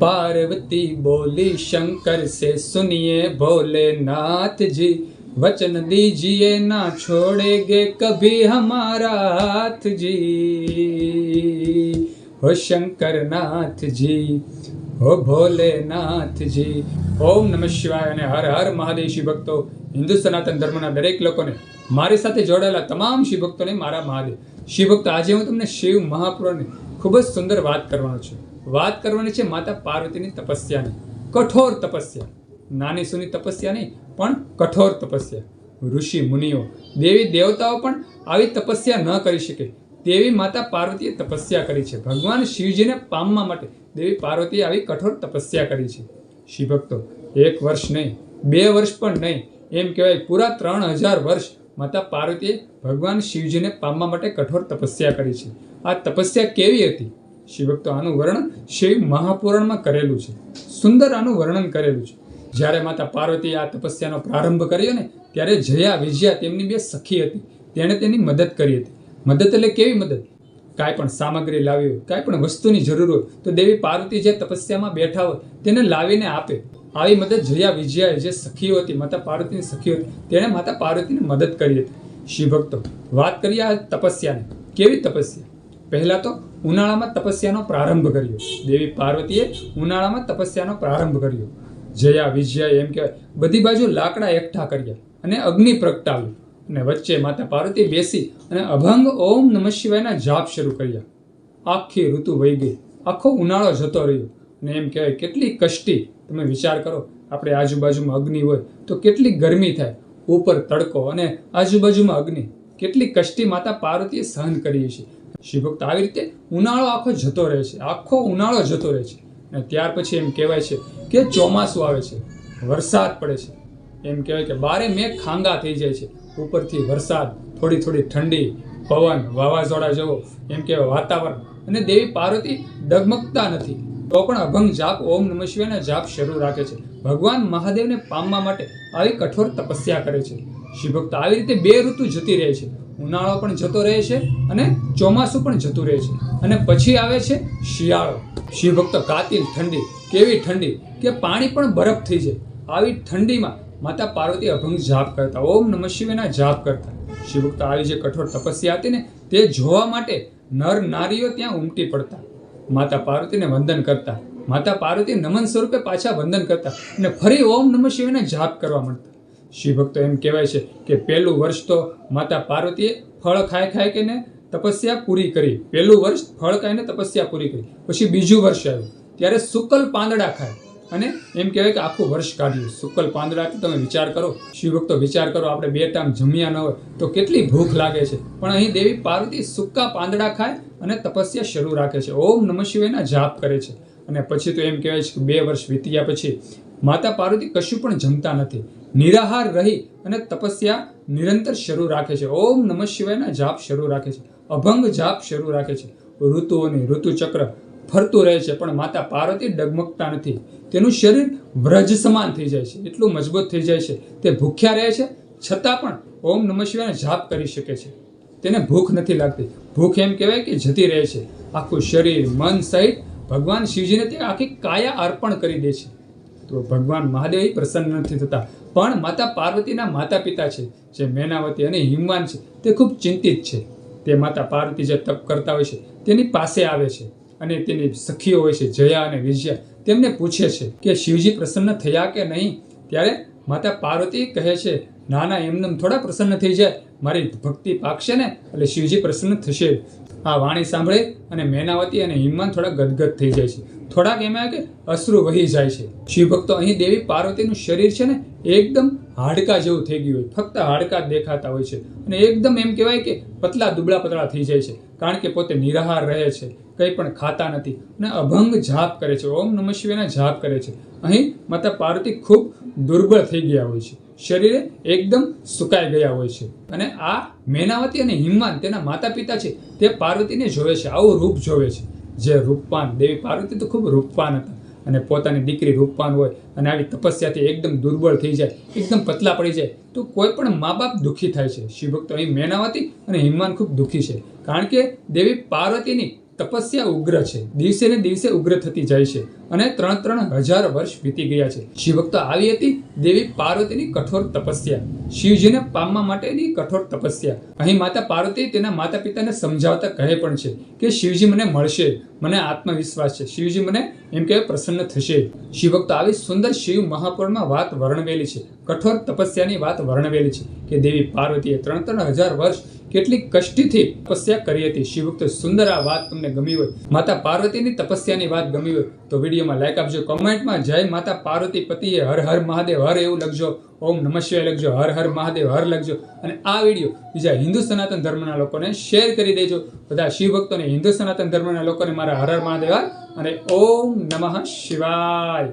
पार्वती बोली शंकर से सुनिए भोलेनाथ जी वचन दीजिए ना छोड़ेंगे कभी हमारा हाथ जी हो शंकर नाथ જી હો ભોલેનાથજી ઓમ નમઃ શિવાય અને હર હર મહાદેવ શિવ ભક્તો હિન્દુ સનાતન ધર્મના દરેક લોકોને મારી સાથે જોડાયેલા તમામ શિવ ભક્તોને મારા મહાદેવ શિવ ભક્તો આજે હું તમને શિવ મહાપુરાણની ખૂબ જ સુંદર વાત કરવાનો છું વાત કરવાની છે માતા પાર્વતીની તપસ્યાની. કઠોર તપસ્યા. નાની સુની તપસ્યા નહીં, પણ કઠોર તપસ્યા. ઋષિ, મુનિઓ, દેવી દેવતાઓ પણ આવી તપસ્યા ન કરી શકે. તેવી માતા પાર્વતીએ તપસ્યા કરી છે. ભગવાન શિવજીને પામવા માટે દેવી પાર્વતીએ આવી કઠોર તપસ્યા કરી છે. શિવભક્તો, એક વર્ષ નહીં, બે વર્ષ પણ નહીં, એમ કહેવાય પૂરા ત્રણ હજાર વર્ષ માતા પાર્વતીએ ભગવાન શિવજીને પામવા માટે કઠોર તપસ્યા કરી છે. આ તપસ્યા કેવી હતી? શિવભક્તો આનું વર્ણન શૈવ મહાપુરાણમાં કરેલું છે. સુંદર આનું વર્ણન કરેલું છે. જ્યારે માતા પાર્વતીએ આ તપસ્યાનો પ્રારંભ કર્યો ને ત્યારે જયા વિજયા તેમની બે સખી હતી. તેણે તેની મદદ કરી હતી. મદદ એટલે કેવી મદદ? કાંઈ પણ સામગ્રી લાવી હોય, કાંઈ પણ વસ્તુની જરૂર હોય, તો દેવી પાર્વતી જે તપસ્યામાં બેઠા હોય, તેને લાવીને આપે. આવી મદદ જયા વિજયાએ જે સખીઓ હતી, માતા પાર્વતીની સખીઓ હતી, તેણે માતા પાર્વતીને મદદ કરી હતી. શિવભક્તો, વાત કરીએ આ તપસ્યાની. કેવી તપસ્યા? પહેલાં તો ઉનાળામાં તપસ્યાનો પ્રારંભ કર્યો. દેવી પાર્વતીએ ઉનાળામાં તપસ્યાનો પ્રારંભ કર્યો. જયા, વિજયા એમ કહેવાય. બધી બાજુ લાકડા એકઠા કર્યા અને અગ્નિ પ્રગટાવી. અને વચ્ચે માતા પાર્વતી બેસી અને અભંગ ઓમ નમઃ શિવાયના જાપ શરૂ કર્યા. આખી ઋતુ વહી ગઈ. આખો ઉનાળો જતો રહ્યો. અને એમ કહેવાય, કેટલી કષ્ટી. તમે વિચાર કરો, આપણે આજુબાજુમાં અગ્નિ હોય તો કેટલી ગરમી થાય. ઉપર તડકો અને આજુબાજુમાં અગ્નિ. કેટલી કષ્ટી માતા પાર્વતીએ સહન કરી છે શિવભક્ત આવી રીતે ઉનાળો આખો જતો રહે છે. આખો ઉનાળો જતો રહે છે. અને ત્યાર પછી એમ કહેવાય છે કે ચોમાસું આવે છે. વરસાદ પડે છે. એમ કહેવાય કે બારે મેઘ ખાંગા થઈ જાય છે. ઉપરથી વરસાદ, થોડી થોડી ઠંડી, પવન, વાવાઝોડા જેવો એમ કહેવાય વાતાવરણ. અને દેવી પાર્વતી ડગમગતા નથી. તો પણ અભંગ જાપ ઓમ નમઃ શિવાયના જાપ શરૂ રાખે છે. ભગવાન મહાદેવને પામવા માટે આવી કઠોર તપસ્યા કરે છે. શિવભક્ત આવી રીતે બે ઋતુ જતી રહે છે. ઉનાળો પણ જતો રહે છે અને ચોમાસું પણ જતું રહે છે. અને પછી આવે છે શિયાળો. શિવભક્ત કાતિલ, ઠંડી. કેવી ઠંડી? કે પાણી પણ બરફ થઈ જાય. આવી ઠંડીમાં માતા પાર્વતી અભંગ જાપ કરતા, ઓમ નમઃ શિવેના જાપ કરતા. શિવભક્ત આવી જે કઠોર તપસ્યા હતી ને, તે જોવા માટે નર નારીઓ ત્યાં ઉમટી પડતા. માતા પાર્વતીને વંદન કરતા. માતા પાર્વતી નમન સ્વરૂપે પાછા વંદન કરતા અને ફરી ઓમ નમઃ શિવેના જાપ કરવા શિવભક્તો એમ કહેવાય છે કે પહેલું વર્ષ તો માતા પાર્વતીએ ફળ ખાઈ કે ને તપસ્યા પૂરી કરી. પહેલું વર્ષ ફળ ખાઈને તપસ્યા પૂરી કરી. પછી બીજું વર્ષ આવ્યું. ત્યારે શુકલ પાંદડા ખાય. અને એમ કહેવાય કે આખું વર્ષ કાઢ્યું. શુકલ પાંદડા તમે વિચાર કરો. શિવભક્તો વિચાર કરો આપણે બે ટાઈમ જમ્યા ન હોય તો કેટલી ભૂખ લાગે છે. પણ અહીં દેવી પાર્વતી સૂકા પાંદડા ખાય અને તપસ્યા શરૂ રાખે છે. ઓમ નમઃ શિવાયના જાપ કરે છે. અને પછી તો એમ કહેવાય છે કે બે વર્ષ વીત્યા પછી માતા પાર્વતી કશું પણ જમતા નથી. નિરાહાર રહી અને તપસ્યા નિરંતર શરૂ રાખે છે. ઓમ નમઃ શિવાયના જાપ શરૂ રાખે છે. અભંગ જાપ શરૂ રાખે છે. ઋતુઓની ઋતુચક્ર ફરતું રહે છે, પણ માતા પાર્વતી ડગમગતા નથી. તેનું શરીર વ્રજ સમાન થઈ જાય છે. એટલું મજબૂત થઈ જાય છે. તે ભૂખ્યા રહે છે, છતાં પણ ઓમ નમઃ શિવાયના જાપ કરી શકે છે. તેને ભૂખ નથી લાગતી. ભૂખ એમ કહેવાય કે જતી રહે છે. આખું શરીર, મન સહિત ભગવાન શિવજીને તે આખી કાયા અર્પણ કરી દે છે. તો ભગવાન મહાદેવ પ્રસન્ન નથી થતા. પણ માતા પાર્વતીના માતા પિતા છે, જે મેનાવતી અને હિમવાન છે, તે ખૂબ ચિંતિત છે. તે માતા પાર્વતી જે તપ કરતા હોય છે, તેની પાસે આવે છે અને તેની સખીઓ હોય છે, જયા અને વિજયા, તેમને પૂછે છે કે શિવજી પ્રસન્ન થયા કે નહીં? ત્યારે માતા પાર્વતી કહે છે ના ના એમનેમ થોડા પ્રસન્ન થઈ જાય. મારી ભક્તિ પાકશે ને, એટલે શિવજી પ્રસન્ન થશે. આ વાણી સાંભળે અને મેનાવતી અને હિમવાન થોડા ગદગદ થઈ જાય છે. થોડાક એમાં કે અશ્રુ વહી જાય છે. શિવભક્તો અહીં દેવી પાર્વતીનું શરીર છે ને, એકદમ હાડકા જેવું થઈ ગયું હોય. ફક્ત હાડકા દેખાતા હોય છે. અને એકદમ એમ કહેવાય કે પતલા દુબળા પતળા થઈ જાય છે. કારણ કે પોતે નિરાહાર રહે છે. કંઈ પણ ખાતા નથી. અને અભંગ જાપ કરે છે. ઓમ નમઃ શિવાયના જાપ કરે છે. અહીં માતા પાર્વતી ખૂબ દુર્બળ થઈ ગયા હોય છે. શરીરે એકદમ સુકાઈ ગયા હોય છે. અને આ મેનાવતી અને હિમવાન તેના માતા પિતા છે તે પાર્વતીને જોવે છે. આવું રૂપ જોવે છે. જે રૂપવાન, દેવી પાર્વતી તો ખૂબ રૂપવાન હતા. અને પોતાની દીકરી રૂપવાન હોય અને આવી તપસ્યાથી એકદમ દુર્બળ થઈ જાય, એકદમ પતલા પડી જાય, તો કોઈ પણ મા બાપ દુઃખી થાય છે. શિવભક્તો અહીં મેનાવતી અને હિમવાન ખૂબ દુઃખી છે. કારણ કે દેવી પાર્વતીની તપસ્યા ઉગ્ર છે. દિવસે ને દિવસે ઉગ્ર થતી જાય છે અને ત્રણ ત્રણ હજાર વર્ષ વીતી ગયા છે. શિવભક્તો આવી હતી દેવી પાર્વતીની કઠોર તપસ્યા. શિવજીને પામવા માટેની કઠોર તપસ્યા. અહીં માતા પાર્વતી તેના માતા પિતાને સમજાવતા કહે પણ છે કે શિવજી મને મળશે, મને આત્મવિશ્વાસ છે. શિવજી મને એમ કે પ્રસન્ન થશે. શિવભક્તો આવી સુંદર શિવ મહાપુરાણમાં વાત વર્ણવેલી છે. કઠોર તપસ્યાની વાત વર્ણવેલી છે કે દેવી પાર્વતીએ ત્રણ ત્રણ હજાર વર્ષ કેટલી કષ્ટીથી તપસ્યા કરી હતી. શિવભક્તો સુંદર આ વાત તમને ગમી હોય. માતા પાર્વતીની તપસ્યાની વાત ગમી હોય તો વિડીયોમાં લાઈક આપજો, કોમેન્ટમાં જય માતા પાર્વતી પતિએ હર હર મહાદેવ, હર એવું લખજો. ઓમ નમઃ શિવાય લખજો, હર હર મહાદેવ, હર લખજો. અને આ વીડિયો બીજા હિન્દુ સનાતન ધર્મના લોકોને શેર કરી દેજો. બધા શિવભક્તોને હિન્દુ સનાતન ધર્મના લોકોને મારા હર હર મહાદેવ અને ઓમ નમઃ શિવાય.